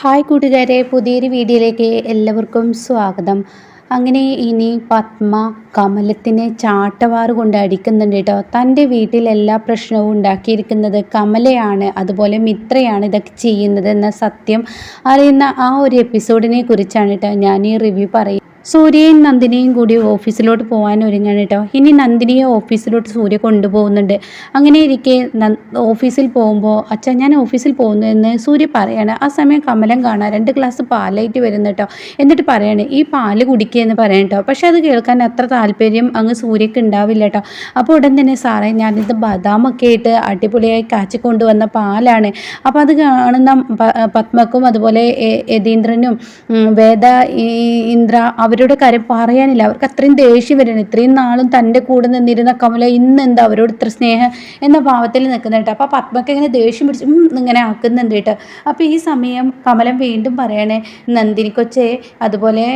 Hi കൂട്ടുകാരെ പുതിയൊരു വീഡിയോയിലേക്ക് എല്ലാവർക്കും സ്വാഗതം. അങ്ങനെ ഇനി പത്മ കമലത്തിനെ ചാട്ടവാറ് കൊണ്ട് അടിക്കുന്നുണ്ട് കേട്ടോ. തന്റെ വീട്ടിലെല്ലാ പ്രശ്നവും ഉണ്ടാക്കിയിരിക്കുന്നത് കമലയാണ് അതുപോലെ മിത്രയാണ് ഇതൊക്കെ ചെയ്യുന്നത് എന്ന സത്യം അറിയുന്ന ആ ഒരു എപ്പിസോഡിനെ കുറിച്ചാണ് കേട്ടോ ഞാൻ ഈ റിവ്യൂ പറയും സൂര്യയും നന്ദിനിയും കൂടി ഓഫീസിലോട്ട് പോകാൻ ഒരുങ്ങാണ് കേട്ടോ. ഇനി നന്ദിനിയെ ഓഫീസിലോട്ട് സൂര്യ കൊണ്ടുപോകുന്നുണ്ട്. അങ്ങനെ ഇരിക്കെ ഓഫീസിൽ പോകുമ്പോൾ അച്ഛാ ഞാൻ ഓഫീസിൽ പോകുന്നു എന്ന് സൂര്യ പറയാണ്. ആ സമയം കമലം കാണാൻ രണ്ട് ഗ്ലാസ് പാലായിട്ട് വരുന്നു കേട്ടോ. എന്നിട്ട് പറയാണ് ഈ പാൽ കുടിക്കുക എന്ന് പറയാം കേട്ടോ. പക്ഷെ അത് കേൾക്കാൻ അത്ര താല്പര്യം അങ്ങ് സൂര്യക്ക് ഉണ്ടാവില്ല കേട്ടോ. അപ്പോൾ ഉടൻ തന്നെ സാറേ ഞാനിത് ബദാമൊക്കെ ആയിട്ട് അടിപൊളിയായി കാച്ചിക്കൊണ്ടുവന്ന പാലാണ്. അപ്പോൾ അത് കാണുന്ന പത്മക്കും അതുപോലെ യതീന്ദ്രനും വേദ ഇന്ദ്ര ഇന്ദ്ര അവരുടെ കാര്യം പറയാനില്ല. അവർക്ക് അത്രയും ദേഷ്യം വരുന്നു ഇത്രയും നാളും തന്റെ കൂടെ നിന്നിരുന്ന കമല ഇന്ന് എന്താ അവരോട് ഇത്ര സ്നേഹം എന്ന ഭാവത്തിൽ നിൽക്കുന്നുണ്ട് അപ്പോൾ പത്മക്ക് ഇങ്ങനെ ദേഷ്യം പിടിച്ച് ഇങ്ങനെ ആക്കുന്നുണ്ട് കേട്ടോ. അപ്പോൾ ഈ സമയം കമലം വീണ്ടും പറയണേ നന്ദിനി കൊച്ചേ അതുപോലെ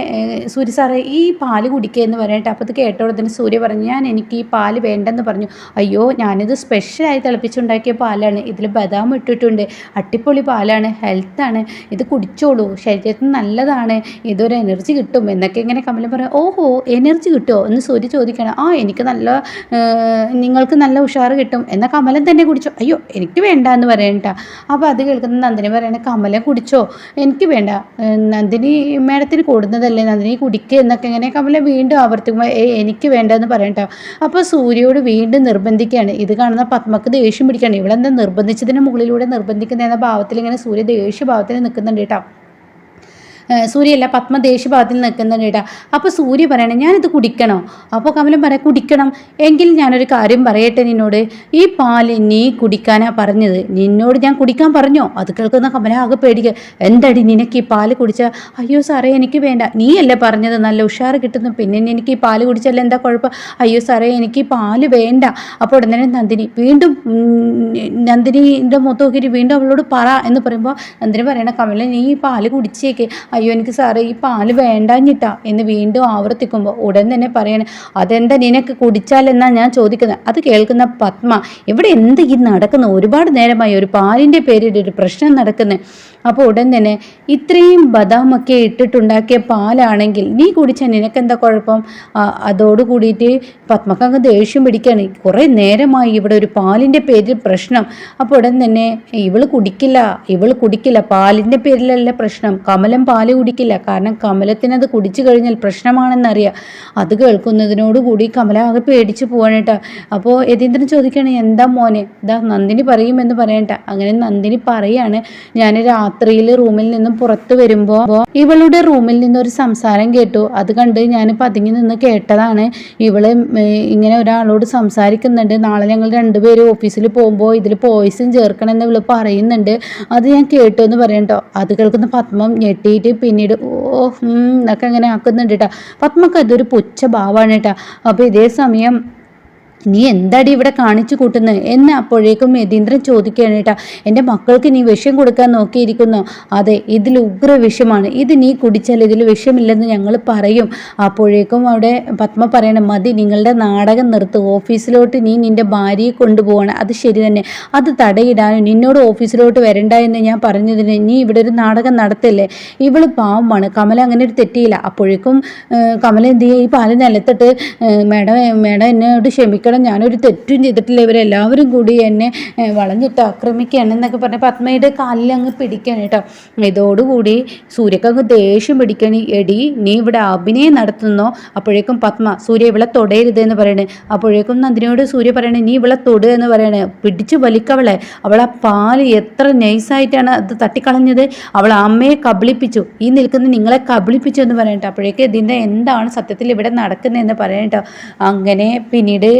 സൂര്യ സാറേ ഈ പാൽ കുടിക്കുക എന്ന് പറയട്ടെ അപ്പോൾ ഇത് കേട്ടോടത്തിന് സൂര്യ പറഞ്ഞു ഞാൻ എനിക്ക് ഈ പാൽ വേണ്ടെന്ന് പറഞ്ഞു. അയ്യോ ഞാനിത് സ്പെഷ്യലായി തിളപ്പിച്ചുണ്ടാക്കിയ പാലാണ്. ഇതിൽ ബദാം ഇട്ടിട്ടുണ്ട്. അട്ടിപ്പൊളി പാലാണ്. ഹെൽത്താണ് ഇത് കുടിച്ചോളൂ. ശരീരത്തിന് നല്ലതാണ്. ഇതൊരു എനർജി കിട്ടും. എന്നൊക്കെ ഇങ്ങനെ കമലം പറയാം ഓഹോ എനർജി കിട്ടുമോ എന്ന് സൂര്യ ചോദിക്കണം ആ എനിക്ക് നല്ല നിങ്ങൾക്ക് നല്ല ഉഷാറ് കിട്ടും. എന്നാൽ കമലം തന്നെ കുടിച്ചോ അയ്യോ എനിക്ക് വേണ്ട എന്ന് പറയണ്ട അപ്പോൾ അത് കേൾക്കുന്ന നന്ദിനി പറയണ കമലം കുടിച്ചോ? എനിക്ക് വേണ്ട. നന്ദിനി മേഡത്തിന് കൂടുന്നതല്ലേ നന്ദിനി കുടിക്കുക എന്നൊക്കെ ഇങ്ങനെ കമലം വീണ്ടും ആവർത്തിക്കുമ്പോൾ എനിക്ക് വേണ്ട എന്ന് പറയണ്ട അപ്പോൾ സൂര്യയോട് വീണ്ടും നിർബന്ധിക്കുകയാണ് ഇത് കാണുന്ന പത്മക്ക് ദേഷ്യം പിടിക്കുകയാണ്. ഇവളെന്താ നിർബന്ധിച്ചതിന് മുകളിലൂടെ നിർബന്ധിക്കുന്ന എന്ന ഭാവത്തിൽ ഇങ്ങനെ സൂര്യ ദേഷ്യഭാവത്തിൽ നിൽക്കുന്നുണ്ട് കേട്ടോ സൂര്യയല്ല പത്മ ദേഷ്യഭാവത്തിൽ നിൽക്കുന്നുണ്ട് കേട്ടോ അപ്പോൾ സൂര്യ പറയണേ ഞാനിത് കുടിക്കണോ? അപ്പോൾ കമലം പറയാം കുടിക്കണം. എങ്കിൽ ഞാനൊരു കാര്യം പറയട്ടെ നിന്നോട്. ഈ പാൽ നീ കുടിക്കാനാ പറഞ്ഞത്. നിന്നോട് ഞാൻ കുടിക്കാൻ പറഞ്ഞോ? അത് കേൾക്കുന്ന കമല ആകെ പേടിക്കുക. എന്തടി നിനക്ക് ഈ പാൽ കുടിച്ച? അയ്യോ സാറേ എനിക്ക് വേണ്ട. നീയല്ലേ പറഞ്ഞത്? നല്ല ഉഷാറ് കിട്ടുന്നു. പിന്നെ എനിക്ക് ഈ പാൽ കുടിച്ചാൽ എന്താ കുഴപ്പം? അയ്യോ സാറേ എനിക്ക് ഈ പാൽ വേണ്ട. അപ്പോൾ ഉടനെ നന്ദിനി വീണ്ടും ഉം, നന്ദിനിന്റെ മുഖത്ത് വീണ്ടും അവളോട് പറ എന്ന് പറയുമ്പോൾ നന്ദിനി പറയണ കമല നീ ഈ പാൽ കുടിച്ചേക്ക്. അയ്യോ എനിക്ക് സാറേ ഈ പാൽ വേണ്ടാഞ്ഞിട്ടാ എന്ന് വീണ്ടും ആവർത്തിക്കുമ്പോൾ ഉടൻ തന്നെ പറയണേ അതെന്താ നിനക്ക് കുടിച്ചാലെന്നാ ഞാൻ ചോദിക്കുന്നത്? അത് കേൾക്കുന്ന പത്മ ഇവിടെ എന്ത് ഈ നടക്കുന്ന ഒരുപാട് നേരമായി ഒരു പാലിന്റെ പേരിൽ ഒരു പ്രശ്നം നടക്കുന്നത് അപ്പോൾ ഉടൻ തന്നെ ഇത്രയും ബദാമൊക്കെ ഇട്ടിട്ടുണ്ടാക്കിയ പാലാണെങ്കിൽ നീ കുടിച്ചാൽ നിനക്കെന്താ കുഴപ്പം? അതോടുകൂടിയിട്ട് അതോട് കൂടിയിട്ട് പത്മക്ക് അങ്ങ് ദേഷ്യം പിടിക്കുകയാണ്. കുറേ നേരമായി ഇവിടെ ഒരു പാലിന്റെ പേരിൽ പ്രശ്നം. അപ്പോൾ ഉടൻ തന്നെ ഇവൾ കുടിക്കില്ല ഇവൾ കുടിക്കില്ല പാലിന്റെ പേരിലല്ല പ്രശ്നം. കമലം പാൽ കുടിക്കില്ല. കാരണം കമലത്തിനത് കുടിച്ചു കഴിഞ്ഞാൽ പ്രശ്നമാണെന്നറിയാം. അത് കേൾക്കുന്നതിനോടുകൂടി കമല ആകെ പേടിച്ചു പോവാണ് കേട്ടോ. അപ്പോൾ യതീന്ദ്രൻ ചോദിക്കുകയാണ് എന്താ മോനെ? ഇതാ നന്ദിനി പറയുമെന്ന് പറയണ്ട അങ്ങനെ നന്ദിനി പറയാണ് ഞാൻ രാത്രിയിൽ റൂമിൽ നിന്നും പുറത്ത് വരുമ്പോൾ ഇവളുടെ റൂമിൽ നിന്നൊരു സംസാരം കേട്ടു. അത് കണ്ട് ഞാൻ പതുങ്ങി നിന്ന് കേട്ടതാണ്. ഇവൾ ഇങ്ങനെ ഒരാളോട് സംസാരിക്കുന്നുണ്ട്. നാളെ ഞങ്ങൾ രണ്ടുപേരും ഓഫീസിൽ പോകുമ്പോൾ ഇതിൽ പോയിസൺ ചേർക്കണമെന്ന് ഇവൾ പറയുന്നുണ്ട്. അത് ഞാൻ കേട്ടു എന്ന് പറയണ്ടോ അത് കേൾക്കുന്ന പത്മം ഞെട്ടിയിട്ട് പിന്നീട് ഓ എന്നൊക്കെ ഇങ്ങനെ ആക്കുന്നുണ്ട് കേട്ടോ പത്മക്ക് അതൊരു പുച്ഛ ഭാവമാണ് കേട്ടോ അപ്പോൾ ഇതേ സമയം നീ എന്താടി ഇവിടെ കാണിച്ചു കൂട്ടുന്നത് എന്ന് അപ്പോഴേക്കും യതീന്ദ്രൻ ചോദിക്കുകയാണ് കേട്ടാ എന്റെ മക്കൾക്ക് നീ വിഷം കൊടുക്കാൻ നോക്കിയിരിക്കുന്നു. അതെ ഇതിൽ ഉഗ്ര വിഷമാണ്. ഇത് നീ കുടിച്ചാൽ ഇതിൽ വിഷമില്ലെന്ന് ഞങ്ങൾ പറയും. അപ്പോഴേക്കും അവിടെ പത്മ പറയണം മതി നിങ്ങളുടെ നാടകം നിർത്ത്. ഓഫീസിലോട്ട് നീ നിന്റെ ഭാര്യയെ കൊണ്ടുപോകണം. അത് ശരി തന്നെ. അത് തടയിടാനും നിന്നോട് ഓഫീസിലോട്ട് വരണ്ട എന്ന് ഞാൻ പറഞ്ഞതിന് നീ ഇവിടെ ഒരു നാടകം നടത്തല്ലേ? ഇവൾ പാവമാണ്. കമല അങ്ങനെ ഒരു തെറ്റിയില്ല. അപ്പോഴേക്കും കമല എന്ത് ചെയ്യുക ഈ പാൽ നിലത്തിട്ട് മേഡം മേഡം എന്നോട് ക്ഷമിക്കണം. ഞാനൊരു തെറ്റും ചെയ്തിട്ടില്ല. ഇവരെല്ലാവരും കൂടി എന്നെ വളഞ്ഞിട്ട് ആക്രമിക്കുകയാണ് എന്നൊക്കെ പറഞ്ഞ് പത്മയുടെ കാലിൽ അങ്ങ് പിടിക്കണം കേട്ടോ. ഇതോടുകൂടി സൂര്യക്കങ്ങ് ദേഷ്യം പിടിക്കണി എടി നീ ഇവിടെ അഭിനയം നടത്തുന്നോ? അപ്പോഴേക്കും പത്മ സൂര്യ ഇവളെ തൊടയരുത് എന്ന് പറയണേ. അപ്പോഴേക്കും നന്ദിനിയോട് സൂര്യ പറയണേ നീ ഇവളെ തൊടുക എന്ന് പറയണേ. പിടിച്ചു വലിക്കവളെ. അവളെ പാൽ എത്ര നൈസായിട്ടാണ് അത് തട്ടിക്കളഞ്ഞത്. അവൾ അമ്മയെ കബളിപ്പിച്ചു. ഈ നിൽക്കുന്ന നിങ്ങളെ കബളിപ്പിച്ചു എന്ന് പറയട്ടെ അപ്പോഴേക്കും ഇതിന്റെ എന്താണ് സത്യത്തിൽ ഇവിടെ നടക്കുന്നതെന്ന് പറയട്ടോ അങ്ങനെ പിന്നീട്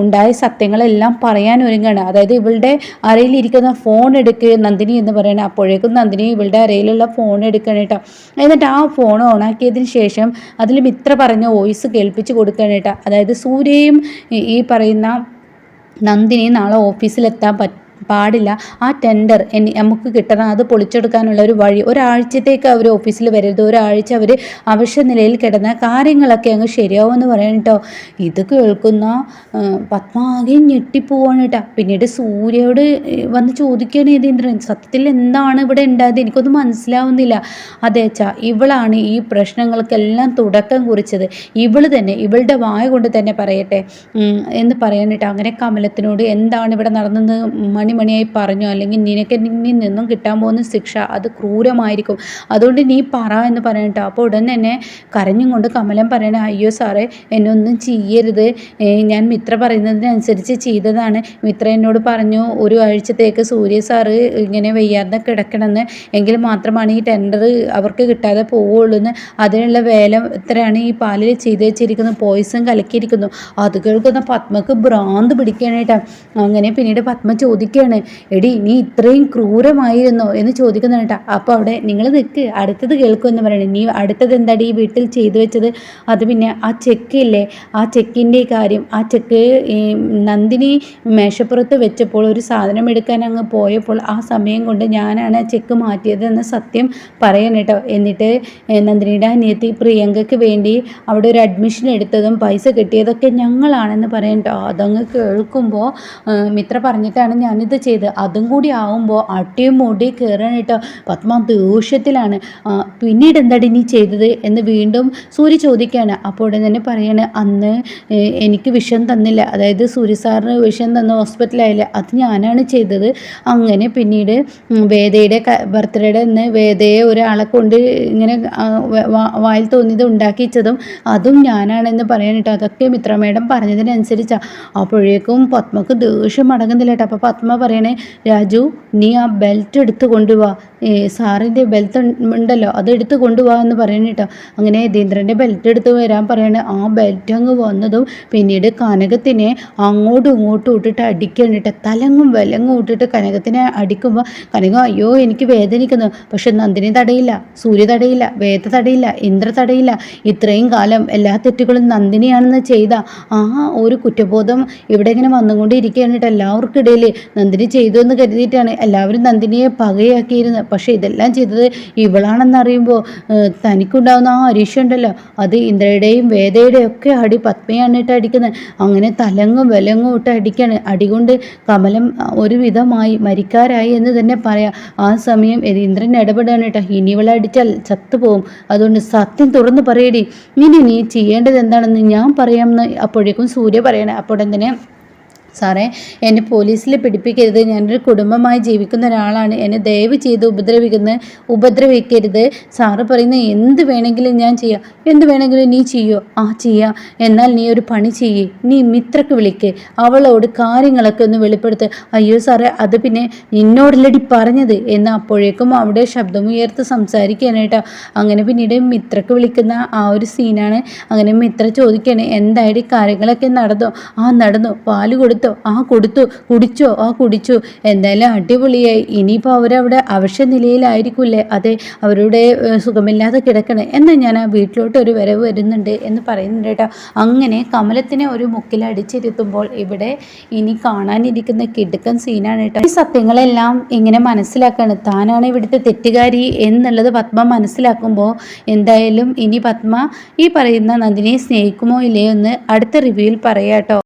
ഉണ്ടായ സത്യങ്ങളെല്ലാം പറയാൻ ഒരുങ്ങാണ്. അതായത് ഇവളുടെ അരയിലിരിക്കുന്ന ഫോൺ എടുക്കുക നന്ദിനി എന്ന് പറയണ അപ്പോഴേക്കും നന്ദിനി ഇവളുടെ അരയിലുള്ള ഫോൺ എടുക്കണം കേട്ടോ. എന്നിട്ട് ആ ഫോൺ ഓണാക്കിയതിന് ശേഷം അതിൽ മിത്ര പറഞ്ഞ വോയിസ് കേൾപ്പിച്ച് കൊടുക്കണം കേട്ടോ. അതായത് സൂര്യയും ഈ പറയുന്ന നന്ദിനി നാളെ ഓഫീസിലെത്താൻ പറ്റ പാടില്ല. ആ ടെൻഡർ എനി നമുക്ക് കിട്ടണം. അത് പൊളിച്ചെടുക്കാനുള്ള ഒരു വഴി. ഒരാഴ്ചത്തേക്ക് അവർ ഓഫീസിൽ വരരുത്. ഒരാഴ്ച അവർ അവശ്യ നിലയിൽ കിടന്ന കാര്യങ്ങളൊക്കെ അങ്ങ് ശരിയാവുമെന്ന് പറയണം കേട്ടോ ഇത് കേൾക്കുന്ന പത്മാകെ ഞെട്ടിപ്പോവാണ് കേട്ടോ പിന്നീട് സൂര്യയോട് വന്ന് ചോദിക്കുകയാണ് ഏതീന്ദ്രൻ സത്യത്തിൽ എന്താണ് ഇവിടെ ഉണ്ടായത്? എനിക്കൊന്നും മനസ്സിലാവുന്നില്ല. അതെ ഇവളാണ് ഈ പ്രശ്നങ്ങൾക്കെല്ലാം തുടക്കം കുറിച്ചത്. ഇവൾ തന്നെ ഇവളുടെ വായ കൊണ്ട് തന്നെ പറയട്ടെ. എന്ന് എന്ന് കേട്ടോ അങ്ങനെ കമലത്തിനോട് എന്താണ് ഇവിടെ നടന്നെന്ന് മണിമണിയായി പറഞ്ഞു അല്ലെങ്കിൽ നിനക്ക് നിന്നിൽ നിന്നും കിട്ടാൻ പോകുന്ന ശിക്ഷ അത് ക്രൂരമായിരിക്കും. അതുകൊണ്ട് നീ പറ എന്ന് പറയട്ടോ അപ്പോൾ ഉടൻ തന്നെ കരഞ്ഞും കൊണ്ട് കമലം പറയണേ അയ്യോ സാറേ എന്നൊന്നും ചെയ്യരുത്. ഞാൻ മിത്ര പറയുന്നതിനനുസരിച്ച് ചെയ്തതാണ്. മിത്ര എന്നോട് പറഞ്ഞു ഒരു ആഴ്ചത്തേക്ക് സൂര്യ സാറ് ഇങ്ങനെ വയ്യാതെ കിടക്കണമെന്ന്. എങ്കിൽ മാത്രമാണ് ഈ ടെൻഡർ അവർക്ക് കിട്ടാതെ പോവുള്ളൂ എന്ന്. അതിനുള്ള വേല എത്രയാണ് ഈ പാലിൽ ചെയ്ത് വെച്ചിരിക്കുന്നത് പോയിസൺ കലക്കിയിരിക്കുന്നു. അത് കേൾക്കുന്ന പത്മക്ക് ഭ്രാന്ത് പിടിക്കാനായിട്ടാണ് അങ്ങനെ പിന്നീട് പത്മ ചോദിക്കുകയാണ് എടി നീ ഇത്രയും ക്രൂരമായിരുന്നോ? എന്ന് ചോദിക്കുന്നു അപ്പോൾ അവിടെ നിങ്ങൾ നിൽക്ക് അടുത്തത് കേൾക്കുമെന്ന് പറയണേ. നീ അടുത്തത് എന്താടി? ഈ വീട്ടിൽ ചെയ്തു വെച്ചത്? അത് പിന്നെ ആ ചെക്ക് ഇല്ലേ ആ ചെക്കിന്റെ കാര്യം ആ ചെക്ക് നന്ദിനി മേശപ്പുറത്ത് വെച്ചപ്പോൾ ഒരു സാധനം എടുക്കാൻ അങ്ങ് പോയപ്പോൾ ആ സമയം കൊണ്ട് ഞാനാണ് ചെക്ക് മാറ്റിയതെന്ന് സത്യം പറയാൻ കേട്ടോ. എന്നിട്ട് നന്ദിനിയുടെ അനിയത്തി പ്രിയങ്കയ്ക്ക് വേണ്ടി അവിടെ ഒരു അഡ്മിഷൻ എടുത്തതും പൈസ കിട്ടിയതൊക്കെ ഞങ്ങളാണെന്ന് പറയാൻ കേട്ടോ. അതങ്ങ് കേൾക്കുമ്പോൾ മിത്ര പറഞ്ഞിട്ടാണ് ഞാനിത് ചെയ്ത് അതും കൂടി ആവുമ്പോൾ അട്ടിയും മുടി കയറാൻ കേട്ടോ പത്മ ദേഷ്യത്തിലാണ്. പിന്നീട് എന്താടി നീ ചെയ്തത് എന്ന് വീണ്ടും സൂര്യ ചോദിക്കുകയാണ്. അപ്പോൾ ഉടൻ തന്നെ പറയാണ് അന്ന് എനിക്ക് വിഷം തന്നില്ല. അതായത് സൂര്യ സാറിന് വിഷം തന്ന ഹോസ്പിറ്റലായില്ല അത് ഞാനാണ് ചെയ്തത്. അങ്ങനെ പിന്നീട് വേദയുടെ ബർത്ത്ഡേയുടെ അന്ന് വേദയെ ഒരാളെ കൊണ്ട് ഇങ്ങനെ വായിൽ തോന്നിയത് ഉണ്ടാക്കിച്ചതും അതും ഞാനാണെന്ന് പറയാൻ കേട്ടോ. അതൊക്കെ മിത്ര മേഡം പറഞ്ഞതിനനുസരിച്ചാണ് അപ്പോഴേക്കും പത്മക്ക് ദേഷ്യം അടങ്ങുന്നില്ല കേട്ടോ. അപ്പോൾ പത്മ പറയണേ രാജു നീ ആ ബെൽറ്റ് എടുത്ത് കൊണ്ടുവാ. സാറിന്റെ ബെൽറ്റ് ഉണ്ടല്ലോ അത് എടുത്ത് കൊണ്ടുപോകാമെന്ന് പറയുന്നത് കേട്ടോ അങ്ങനെ യതീന്ദ്രന്റെ ബെൽറ്റ് എടുത്ത് വരാൻ പറയണ. ആ ബെൽറ്റ് അങ്ങ് വന്നതും പിന്നീട് കനകത്തിനെ അങ്ങോട്ടും ഇങ്ങോട്ടും ഇട്ടിട്ട് അടിക്കണം കേട്ടോ തലങ്ങും വിലങ്ങും ഇട്ടിട്ട് കനകത്തിനെ അടിക്കുമ്പോൾ കനകം അയ്യോ എനിക്ക് വേദനിക്കുന്നു. പക്ഷെ നന്ദിനി തടയില്ല സൂര്യ തടയില്ല വേദ തടയില്ല ഇന്ദ്ര തടയില്ല. ഇത്രയും കാലം എല്ലാ തെറ്റുകളും നന്ദിനിയാണെന്ന് ചെയ്ത ആ ഒരു കുറ്റബോധം ഇവിടെ ഇങ്ങനെ വന്നുകൊണ്ടിരിക്കുകയാണ് കേട്ടോ എല്ലാവർക്കും ഇടയിൽ നന്ദിനി ചെയ്തു എന്ന് കരുതിയിട്ടാണ് എല്ലാവരും നന്ദിനിയെ പകയാക്കിയിരുന്നത്. പക്ഷേ ഇതെല്ലാം ചെയ്തത് ഇവളാണെന്ന് അറിയുമ്പോൾ തനിക്കുണ്ടാകുന്ന ആ അരീക്ഷയുണ്ടല്ലോ അത് ഇന്ദ്രയുടെയും വേദയുടെയും ഒക്കെ അടി പത്മയാണ് ഇട്ട് അടിക്കുന്നത്. അങ്ങനെ തലങ്ങും വിലങ്ങും ഇട്ട് അടിക്കാണ്. അടികൊണ്ട് കമലം ഒരുവിധമായി മരിക്കാരായി എന്ന് തന്നെ പറയാം. ആ സമയം ഇന്ദ്രൻ ഇടപെടുകയാണ് കേട്ടോ. ഇനി ഇവളെ അടിച്ചാൽ ചത്തുപോകും അതുകൊണ്ട് സത്യം തുറന്ന് പറയടി. ഇനി നീ ചെയ്യേണ്ടത് എന്താണെന്ന് ഞാൻ പറയാമെന്ന് അപ്പോഴേക്കും സൂര്യ പറയണേ. അപ്പോഴെന്തിനെ സാറേ എന്നെ പോലീസിൽ പിടിപ്പിക്കരുത്. ഞാനൊരു കുടുംബമായി ജീവിക്കുന്ന ഒരാളാണ്. എന്നെ ദയവ് ചെയ്ത് ഉപദ്രവിക്കുന്ന ഉപദ്രവിക്കരുത്. സാറ് പറയുന്ന എന്ത് വേണമെങ്കിലും ഞാൻ ചെയ്യാം. എന്ത് വേണമെങ്കിലും നീ ചെയ്യോ? ആ ചെയ്യാം. എന്നാൽ നീ ഒരു പണി ചെയ്യേ. നീ മിത്രക്ക് വിളിക്ക്. അവളോട് കാര്യങ്ങളൊക്കെ ഒന്ന് വെളിപ്പെടുത്ത്. അയ്യോ സാറേ അത് പിന്നെ നിന്നോടല്ലടി പറഞ്ഞത്. എന്ന് അപ്പോഴേക്കും അവിടെ ശബ്ദമുയർത്ത് സംസാരിക്കാനായിട്ടോ അങ്ങനെ പിന്നീട് മിത്രക്ക് വിളിക്കുന്ന ആ ഒരു സീനാണ് അങ്ങനെ മിത്ര ചോദിക്കുകയാണ് എന്തായാലും കാര്യങ്ങളൊക്കെ നടന്നോ? ആ നടന്നു. പാൽ കൊടുത്തോ? ആ കൊടുത്തു. കുടിച്ചോ? ആ കുടിച്ചു. എന്തായാലും അടിപൊളിയായി. ഇനിയിപ്പോൾ അവരവിടെ അവശ്യ നിലയിലായിരിക്കില്ലേ അതെ അവരുടെ സുഖമില്ലാതെ കിടക്കണേ. എന്നാൽ ഞാൻ ആ വീട്ടിലോട്ട് ഒരു വരവ് വരുന്നുണ്ട് എന്ന് പറയുന്നുണ്ട് കേട്ടോ. അങ്ങനെ കമലത്തിനെ ഒരു മുക്കിൽ അടിച്ചിരുത്തുമ്പോൾ ഇവിടെ ഇനി കാണാനിരിക്കുന്ന കിടുക്കൻ സീനാണ് കേട്ടോ. ഈ സത്യങ്ങളെല്ലാം ഇങ്ങനെ മനസ്സിലാക്കാണ്. താനാണ് ഇവിടുത്തെ തെറ്റുകാരി എന്നുള്ളത് പത്മ മനസ്സിലാക്കുമ്പോൾ എന്തായാലും ഇനി പത്മ ഈ പറയുന്ന നന്ദിനിയെ സ്നേഹിക്കുമോ ഇല്ലയോ എന്ന് അടുത്ത റിവ്യൂവിൽ പറയാട്ടോ